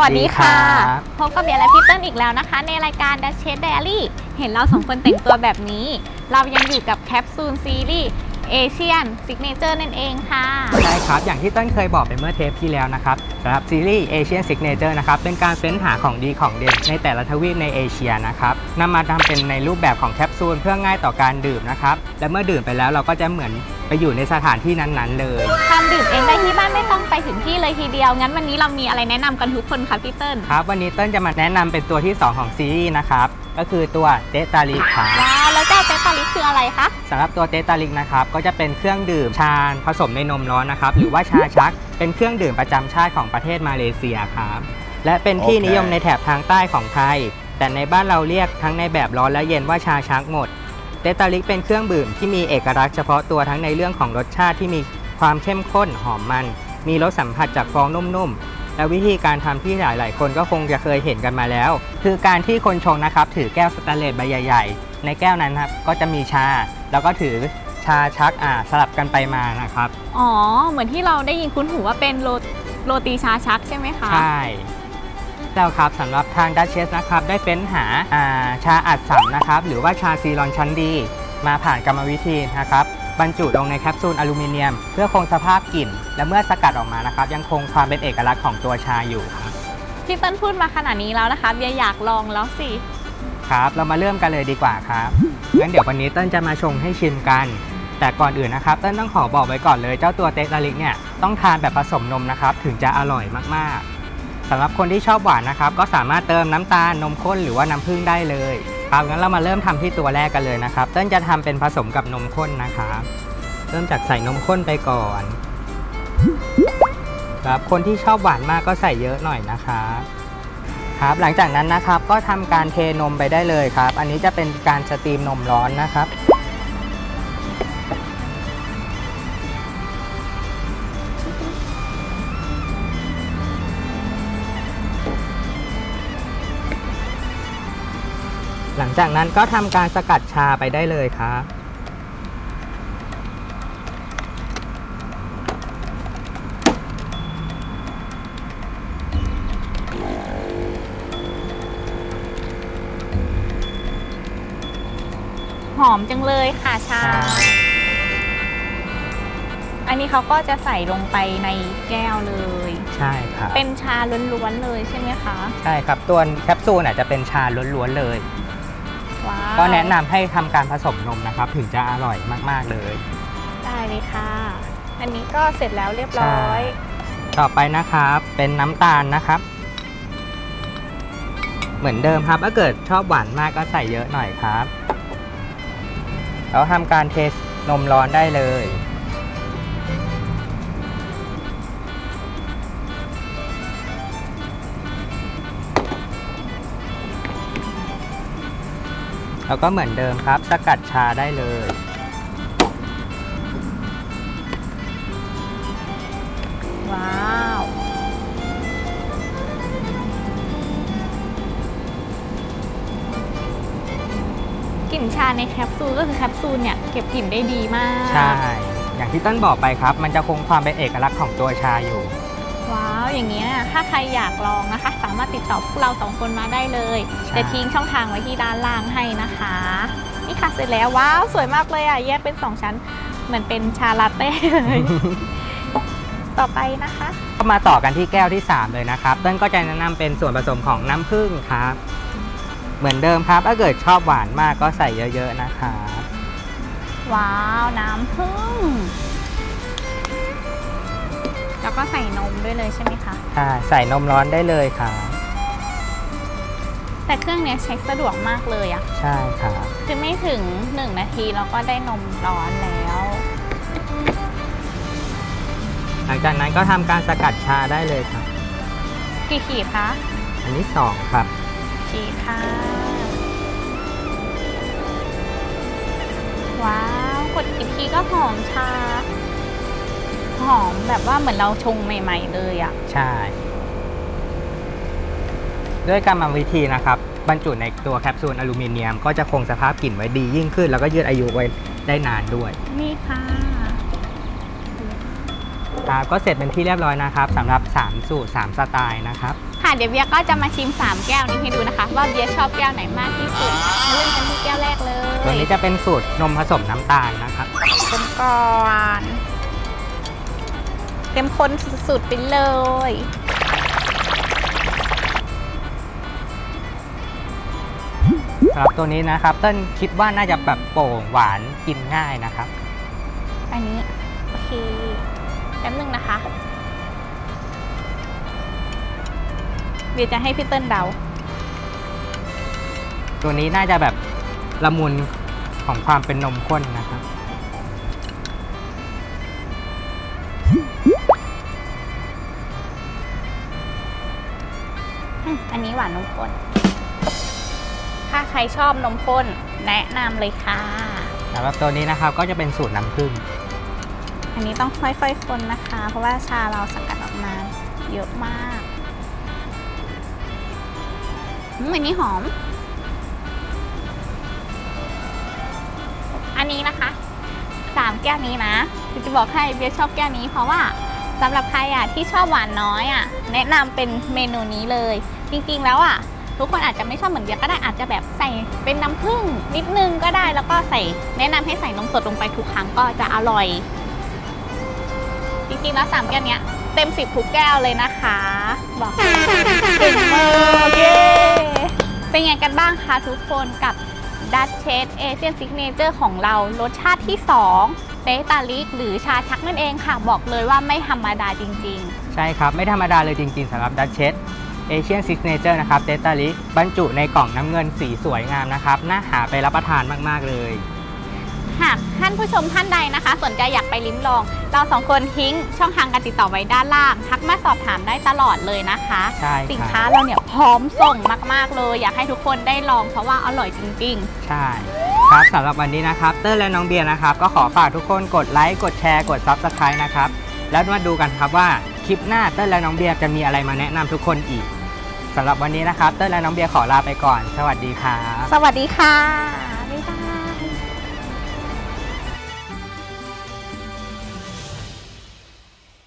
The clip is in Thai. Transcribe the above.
สวัสดีค่ะรับพบกับเบียร์และพี่เติ้ลอีกแล้วนะคะ ในรายการ Dutch Chess Diary เห็นเราสองคนแต่งตัวแบบนี้ เรายังอยู่กับแคปซูลซีรีส์ เอเชียนซิกเนเจอร์นั่นเองค่ะ ใช่ครับ อย่างที่ต้นเคยบอกไปเมื่อเทปที่แล้วนะครับสำหรับซีรีส์ Asian Signature นะครับ เป็นการเฟ้นหาของดีของเด่นในแต่ละทวีปในเอเชียนะครับนำมาทำเป็นในรูปแบบของแคปซูลเพื่อง่ายต่อการดื่มนะครับ และเมื่อดื่มไปแล้วเราก็จะเหมือนไปอยู่ในสถานที่นั้นๆ เลยทำดื่มเองได้ที่บ้านไม่ต้องไปถึงที่เลยทีเดียว งั้นวันนี้เรามีอะไรแนะนำกันทุกคนคะพี่เติ้ลครับ วันนี้เต้นจะมาแนะนำเป็นตัวที่ 2 ของซีรีส์นะครับ ก็คือตัวเตตาลิครับ ว้าวแล้วเจ้าเตตาลิ คืออะไรคะสำหรับตัวเตตาลิกนะครับก็จะเป็นเครื่องดื่มชาผสมในนมร้อนนะครับหรือว่าชาชัก เป็นเครื่องดื่มประจำชาติของประเทศมาเลเซียครับและเป็นที่นิยมในแถบทางใต้ของไทย แต่ในบ้านเราเรียกทั้งในแบบร้อนและเย็นว่าชาชักหมด เตตาลิกเป็นเครื่องดื่มที่มีเอกลักษณ์เฉพาะตัวทั้งในเรื่องของรสชาติที่มีความเข้มข้นหอมมัน มีรสสัมผัสจากฟองนุ่ม และวิธีการทำที่หลาย ๆ คนก็คงจะเคยเห็นกันมาแล้ว คือการที่คนชงนะครับ ถือแก้วสแตนเลสใบใหญ่ ๆ ในแก้วนั้นครับก็จะมีชา แล้วก็ถือชาชักอ่าสลับกันไปมานะครับ อ๋อ เหมือนที่เราได้ยินคุ้นหูว่าเป็นโรโรตีชาชักใช่ไหมคะ ใช่แล้วครับสำหรับทางดัชเชสนะครับได้เฟ้นหาอ่าชาอัดสัมนะครับ หรือว่าชาซีรอนชั้นดี มาผ่านกรรมวิธีนะครับ บรรจุลงในแคปซูลอลูมิเนียม เพื่อคงสภาพกลิ่น และเมื่อสกัดออกมานะครับ ยังคงความเป็นเอกลักษณ์ของตัวชาอยู่ครับพี่เติ้ลพูดมาขนาดนี้แล้วนะคะเบียร์อยากลองแล้วสิครับเรามาเริ่มกันเลยดีกว่าครับงั้นเดี๋ยววันนี้เต้นจะมาชงให้ชิมกัน แต่ก่อนอื่นนะครับเต้นต้องขอบอกไว้ก่อนเลยเจ้าตัวเตตาลิกเนี่ยต้องทานแบบผสมนมนะครับถึงจะอร่อยมากๆสำหรับคนที่ชอบหวานนะครับ ก็สามารถเติมน้ำตาลนมข้นหรือว่าน้ำผึ้งได้เลย ครับงั้นเรามาเริ่มทำที่ตัวแรกกันเลยนะครับ เต้นจะทำเป็นผสมกับนมข้นนะครับเริ่มจากใส่นมข้นไปก่อนครับคนที่ชอบหวานมากก็ใส่เยอะหน่อยนะครับครับ หลังจากนั้นนะครับก็ทำการเทนมไปได้เลยครับ อันนี้จะเป็นการสตรีมนมร้อนนะครับ จากนั้นก็ทำการสกัดชาไปได้เลยครับหอมจังเลยค่ะชา อันนี้เขาก็จะใส่ลงไปในแก้วเลย ใช่ครับ เป็นชาล้วนๆเลยใช่ไหมคะ ใช่ครับ ตัวแคปซูลอาจจะเป็นชาล้วนๆเลยว้าว ก็แนะนำให้ทำการผสมนมนะครับ ถึงจะอร่อยมากๆเลย ได้เลยค่ะ อันนี้ก็เสร็จแล้วเรียบร้อย ต่อไปนะครับ เป็นน้ำตาลนะครับ เหมือนเดิมครับ ถ้าเกิดชอบหวานมากก็ใส่เยอะหน่อยครับแล้วทำการเทสนมร้อนได้เลย แล้วก็เหมือนเดิมครับ สกัดชาได้เลย ว้าว กลิ่นชาในแคปซูลก็คือแคปซูลเนี่ย เก็บกลิ่นได้ดีมาก ใช่ อย่างที่ต้นบอกไปครับ มันจะคงความเป็นเอกลักษณ์ของตัวชาอยู่ ว้าว อย่างเงี้ยถ้าใครอยากลองนะคะ สามารถติดต่อพวกเราสองคนมาได้เลยใช่จะทิ้งช่องทางไว้ที่ด้านล่างให้นะคะ นี่ค่ะเสร็จแล้วว้าวสวยมากเลยอะแยกเป็นสองชั้น เหมือนเป็นชาลาเต้เลยต่อไปนะคะก็มาต่อกันที่แก้วที่ 3 เลยนะครับต้นก็จะแนะนำเป็นส่วนผสมของน้ำผึ้งครับ เหมือนเดิมครับ ถ้าเกิดชอบหวานมากก็ใส่เยอะ ๆ นะครับว้าว น้ำผึ้ง แล้วก็ใส่นมด้วยเลยใช่ไหมคะ ใช่ใส่นมร้อนได้เลยครับแต่เครื่องเนี้ยใช้สะดวกมากเลยอะใช่ครับคือไม่ถึง 1 นาทีเราก็ได้นมร้อนแล้ว หลังจากนั้นก็ทำการสกัดชาได้เลยครับกี่ขีดคะ อันที่2ครับ ขีดค่ะ ว้าว กดกี่ทีก็หอมชา หอมแบบว่าเหมือนเราชงใหม่ ๆ เลยอะใช่ ด้วยกรรมวิธีนะครับ บรรจุในตัวแคปซูลอลูมิเนียม ก็จะคงสภาพกลิ่นไว้ดียิ่งขึ้น แล้วก็ยืดอายุไว้ได้นานด้วยนี่ค่ะครับก็เสร็จเป็นที่เรียบร้อยนะครับสำหรับ 3 สูตร 3 สไตล์นะครับ ค่ะเดี๋ยวเบียร์ก็จะมาชิม 3 แก้วนี้ให้ดูนะคะ ว่าเบียร์ชอบแก้วไหนมากที่สุดเริ่มกันที่แก้วแรกเลยตัวนี้จะเป็นสูตรนมผสมน้ำตาลนะครับคนก่อน เต็มข้นสุดๆไปเลยสำหรับตัวนี้นะครับเต้นคิดว่าน่าจะแบบโป่งหวานกินง่ายนะครับ อันนี้ โอเค แป๊บนึงนะคะเบียร์จะให้พี่เติ้ลเดา ตัวนี้น่าจะแบบละมุนของความเป็นนมข้นนะครับ นนี้หวานนมข้น ถ้าใครชอบนมข้นแนะนำเลยค่ะ สำหรับตัวนี้นะครับก็จะเป็นสูตรน้ำผึ้งอันนี้ต้องค่อยๆคนนะคะ เพราะว่าชาเราสกัดออกมาเยอะมากอืมอันนี้หอม อันนี้นะคะสามแก้วนี้นะคือจะบอกให้เบียร์ชอบแก้วนี้เพราะว่า สำหรับใครอะที่ชอบหวานน้อยอะแนะนำเป็นเมนูนี้เลย จริงๆแล้วอะทุกคนอาจจะไม่ชอบเหมือนเบียร์ก็ได้อาจจะแบบใส่เป็นน้ำผึ้งนิดนึงก็ได้แล้วก็ใส่แนะนำให้ใส่นมสดลงไปทุกครั้งก็จะอร่อย จริงๆแล้วสามแก้วเนี้ยเต็มสิบทุกแก้วเลยนะคะ บอกเลยเก่งมากเย้เป็นไงกันบ้างคะทุกคนกับ ดัชเชสเอเชียนซิกเนเจอร์ของเรารสชาติที่ 2เตตาลิกหรือชาชักนั่นเองค่ะ บอกเลยว่าไม่ธรรมดาจริง ๆ ใช่ครับ ไม่ธรรมดาเลยจริง ๆสำหรับดัชเชสเอเชียนซิกเนเจอร์นะครับเตตาลิบรรจุในกล่องน้ำเงินสีสวยงามนะครับ น่าหาไปรับประทานมาก ๆ เลย หากท่านผู้ชมท่านใดนะคะ สนใจอยากไปลิ้มลอง เราสองคนทิ้งช่องทางการติดต่อไว้ด้านล่าง ทักมาสอบถามได้ตลอดเลยนะคะ ใช่สินคค้ารับเราเนี่ยพร้อมส่งมาก ๆ เลย อยากให้ทุกคนได้ลองเพราะว่าอร่อยจริงใช่ครับสำหรับวันนี้นะครับเต้นและน้องเบียร์นะครับ ก็ขอฝากทุกคนกดไลค์กดแชร์กดซับสไครต์นะครับ แล้วมาดูกันครับว่าคลิปหน้าเต้นและน้องเบียร์จะมีอะไรมาแนะนำทุกคนอีกสำหรับวันนี้นะครับเต้นและน้องเบียร์ขอลาไปก่อน สวัสดีครับๆสวัสดีค่ะ